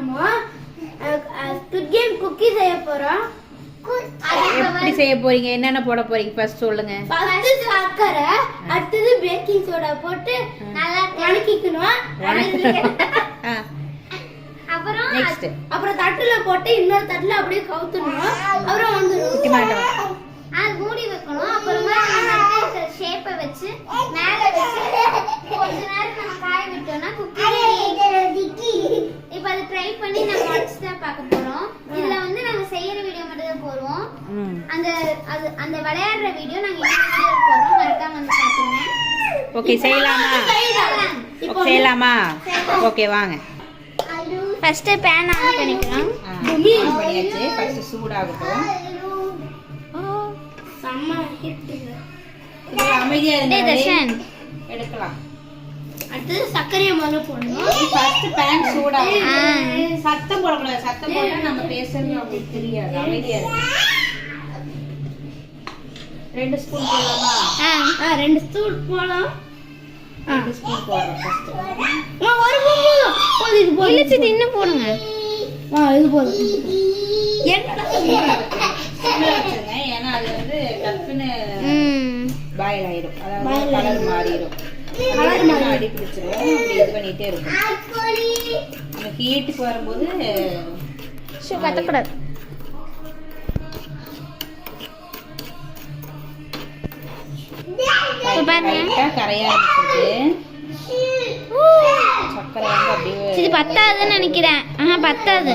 நம்ம game cookie செய்ய போறோம். செய்ய போறீங்க? என்னென்ன போட போறீங்க? ஃபர்ஸ்ட் சொல்லுங்க. ஃபர்ஸ்ட் சக்கரை அடுத்தது பேக்கிங் சோடா போட்டு நல்லா வணக்கிக்கணும். அப்புறம் அப்புறம் தட்டுல போட்டு இன்னொரு தட்டுல அப்படியே கவுத்தணும். அப்புறம் வந்துடும். அது மூடி வைக்கணும். அப்புறமா ஷேப்பை வச்சு பண்ணி நம்ம உடச்சு தான் பார்க்க போறோம். இதுல வந்து நாங்க செய்யற வீடியோ மட்டும் தான் போடுவோம். அந்த அது அந்த விளையாடுற வீடியோ நாங்க இந்த வீடியோ போடுறோம். மறக்காம வந்து பாத்துங்க ஓகே செய்யலாமா? செய்யலாமா? ஓகே வாங்க. ஃபர்ஸ்ட் பேன் ஆன் பண்ணிக்கலாம். ஆ, on பண்ணியாச்சு. ஃபர்ஸ்ட் சூடாகட்டும். செம்ம ஹிட் இது. அமைதியா இருந்தா தர்ஷன். எடுக்கலாம். அடுத்தது சர்க்கரையை முதல்ல போடணும். ஃபர்ஸ்ட் பேன் ஆ. சூடாகட்டும் சத்தம் போடக்கூடாது. சத்தம் போட்டா நம்ம பேசுறது அவங்களுக்கு தெரியாது. அமைதியா ரெண்டு ஸ்பூன் போடலாமா? ஆ ரெண்டு ஸ்பூன் போடலாம். ரெண்டு ஸ்பூன் போடுறோம் ஃபர்ஸ்ட் ஒரு ஸ்பூன் போதும். போதும் இது போதும் இல்ல இன்னும் போடுங்க. ஆ இது போதும். என்னடா ஏன்னா அது வந்து டக்குன்னு பாயில் ஆயிடும். அதாவது கலர் மாறிடும். அடி பிடிச்சிரும் அப்படி இது பண்ணிட்டே இருக்கும். அந்த ஹீட்டுக்கு வரும்போது கத்தக்கூடாது. கரையா இது பத்தாதுன்னு நினைக்கிறேன். ஆஹா பத்தாது.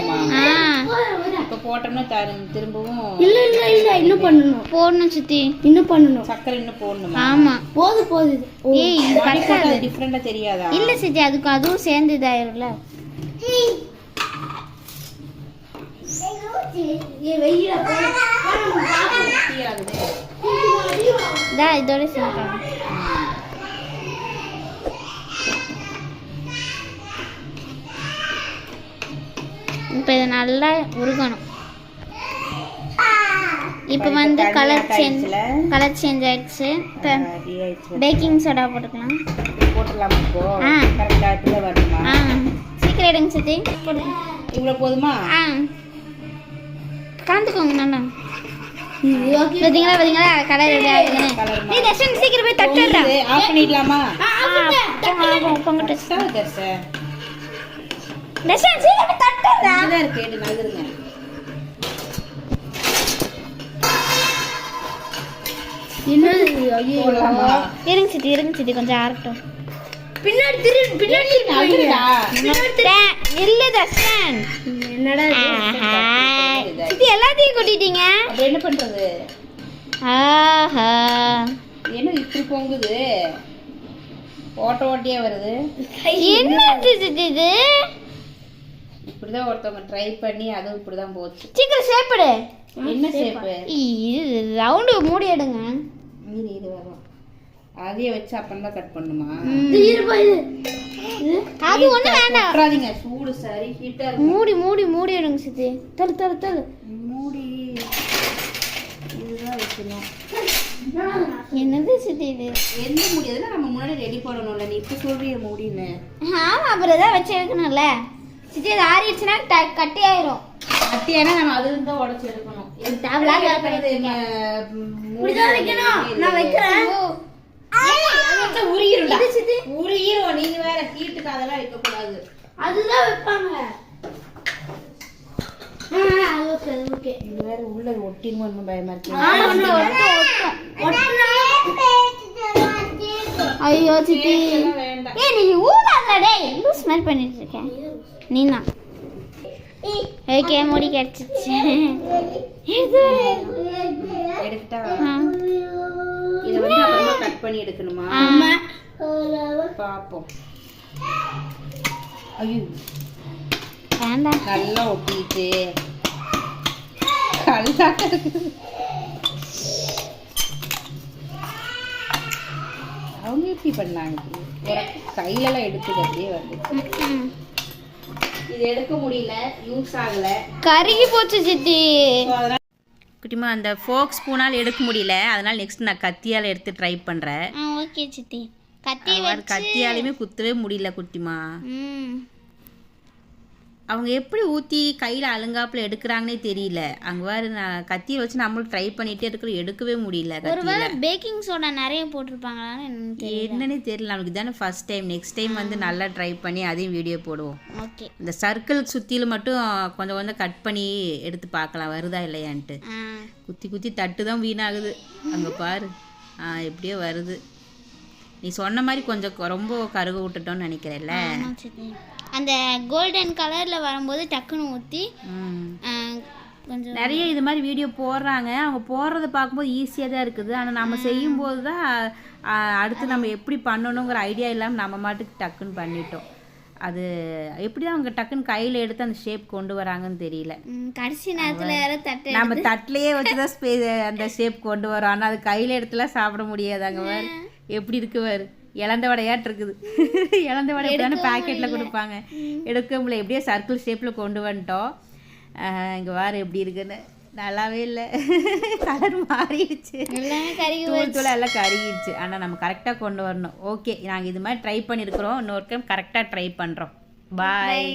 இப்ப போட்டோம்னா தரு- திரும்பவும் இல்ல இன்னும் பண்ணணும். போடணும் சித்தி. இன்னும் பண்ணணும். சக்கரை இன்னும் போடணுமா? ஆமா. போது போது. ஏய் இது பத்தாது டிஃப்ரெண்டா தெரியாதா? இல்ல சித்தி அதுக்கு அதுவும் சேர்ந்து இதாயிரும்ல. இதோட சேர்க்கலாம். இப்போ இதை நல்லா உருகணும். இப்போ வந்து கலர் சேஞ்ச் கலர் சேஞ்ச் ஆயிடுச்சு. இப்போ பேக்கிங் சோடா போட்டுக்கலாம். இப்போ ஆ. கரெக்டா இடத்துல வரணுமா? ஆ. சீக்கிரம் எடுங்க சித்தி. இவ்வளவு போதுமா? ஆ. காந்துக்கோங்க நல்லா. பார்த்தீங்களா பார்த்தீங்களா கலர் ரெடி கலர் நீ தர்ஷன் சீக்கிரம் போய் ஆஃப் பண்ணிடலாமா? பொங்கட்டு தர்ஷன் சீக்கிரம் இங்கதான் இருக்கு எடு நகருங்க இருங்க சித்தி இருங்க சித்தி கொஞ்சம் ஆறட்டும். பின்னாடி திரு பின்னாடி இல்ல தர்ஷன் என்னடா. சித்தி எல்லாத்தையும் கொட்டிட்டீங்க? என்ன பண்றது? ஆஹா. என்ன இப்படி பொங்குது? ஓட்ட ஓட்டியா வருது? என்ன சித்தி இது? இப்படிதான் ஒருத்தவங்க ட்ரை பண்ணி அதுவும் இப்படிதான் போச்சு. சீக்கிரம் சேப்படு என்ன ஷேப்பு இது ரவுண்டு மூடி எடுங்க. இரு இது வரும் அதையே வச்சு அப்புறம் தான் கட் பண்ணுமா அது ஒண்ணு வேண்டாம். விட்டுறாதீங்க சூடு சரி ஹீட்டா இருக்கு மூடி மூடி மூடி எடுங்க சித்தி. தள்ளு தள்ளு தள்ளு. மூடி. இதுதான் வைக்கணும். என்னது சித்தி இது? எந்த மூடி? அதெல்லாம் நம்ம முன்னாடி ரெடி பண்ணணும்ல நீ இப்ப சொல்றிய மூடின்னு. ஆமா அப்புறம் ஏதாவது வச்சு எடுக்கணும்ல. சித்தி அது ஆறிடுச்சுன்னா கட்டி ஆயிரும் அத்தியானா நம்ம அதுல இருந்து உடைச்சு எடுக்கணும். நான் வைக்கிறேன். உருகிரும்டா உருகிரும் நீங்க வேற ஹீட்டுக்கு அதெல்லாம் வைக்க கூடாது அதுதான் வைப்பாங்க. வேற உள்ள ஒட்டிருமோ பயமா இருக்கு. ஐயோ சித்தி. ஏய் நீ ஊதாத டேய் லூஸ் மாதிரி பண்ணிட்டு இருக்கேன் நீ தான் ஓகே முடி கிடைச்சிச்சு எடுத்துட்டா. இதை வந்து அப்புறமா கட் பண்ணி எடுக்கணுமா? ஆமா. பாப்போம். ஐயோ. நல்லா ஒட்டிட்டு. இருக்குது அவங்க எப்படி பண்ணாங்க. கையிலலாம் எடுக்குது அப்படியே வந்து. இது எடுக்க முடியல யூஸ் ஆகல. கருகி போச்சு சித்தி. குட்டிமா அந்த ஃபோக் ஸ்பூனால் எடுக்க முடியல. அதனால நெக்ஸ்ட் நான் கத்தியால் எடுத்து ட்ரை பண்ணுறேன் ஓகே சித்தி. கத்தி கத்தியாலையுமே குத்தவே முடியல குட்டிமா. ம். அவங்க எப்படி ஊற்றி கையில் அழுங்காப்புல எடுக்கிறாங்கன்னே தெரியல. அங்கே வேறு நான் கத்தியை வச்சு நம்மளும் ட்ரை பண்ணிகிட்டே இருக்கிறோம் எடுக்கவே முடியல ஒருவேளை பேக்கிங் சோடா நிறைய போட்டிருப்பாங்களான்னு என்னன்னு தெரியல. நமக்கு தானே ஃபர்ஸ்ட் டைம் நெக்ஸ்ட் டைம் வந்து நல்லா ட்ரை பண்ணி அதையும் வீடியோ போடுவோம். ஓகே. இந்த சர்க்கிள் சுற்றிலும் மட்டும் கொஞ்சம் கொஞ்சம் கட் பண்ணி எடுத்து பார்க்கலாம் வருதா இல்லையான்ட்டு. குத்தி குத்தி தட்டு தான் வீணாகுது. அங்கே பாரு. ஆ எப்படியோ வருது. நீ சொன்ன மாதிரி கொஞ்சம் ரொம்ப கருக விட்டுட்டோம்னு நினைக்கிறேன்ல. அந்த கோல்டன் கலர்ல வரும்போது டக்குன்னு ஊற்றி கொஞ்சம் நிறைய இது மாதிரி வீடியோ போடுறாங்க. அவங்க போடுறத பார்க்கும்போது ஈஸியாக தான் இருக்குது. ஆனால் நம்ம செய்யும்போது தான் அடுத்து நம்ம எப்படி பண்ணணுங்கிற ஐடியா இல்லாமல் நம்ம மாட்டுக்கு டக்குன்னு பண்ணிட்டோம். அது எப்படி அவங்க டக்குன்னு கையில் எடுத்து அந்த ஷேப் கொண்டு வராங்கன்னு தெரியல. கடைசி நேரத்துல நம்ம தட்டிலேயே வச்சு தான் அந்த ஷேப் கொண்டு வரோம். ஆனால் அது கையில் எடுத்துலாம் சாப்பிட முடியாது அங்கே எப்படி இருக்கு பாரு இளந்த வடையாட்டு இருக்குது. இளந்த வடை பேக்கெட்டில் கொடுப்பாங்க. எடுக்க முடியல. எப்படியோ சர்க்கிள் ஷேப்பில் கொண்டு வந்துட்டோம். இங்கே வேறு எப்படி இருக்குன்னு. நல்லாவே இல்லை. கலர் மாறிடுச்சு. தூள் தூளாக எல்லாம் கருகிடுச்சு. ஆனால் நம்ம கரெக்டாக கொண்டு வரணும். ஓகே நாங்கள் இது மாதிரி ட்ரை பண்ணியிருக்கிறோம் இன்னொரு டைம் கரெக்டாக ட்ரை பண்ணுறோம் பாய்.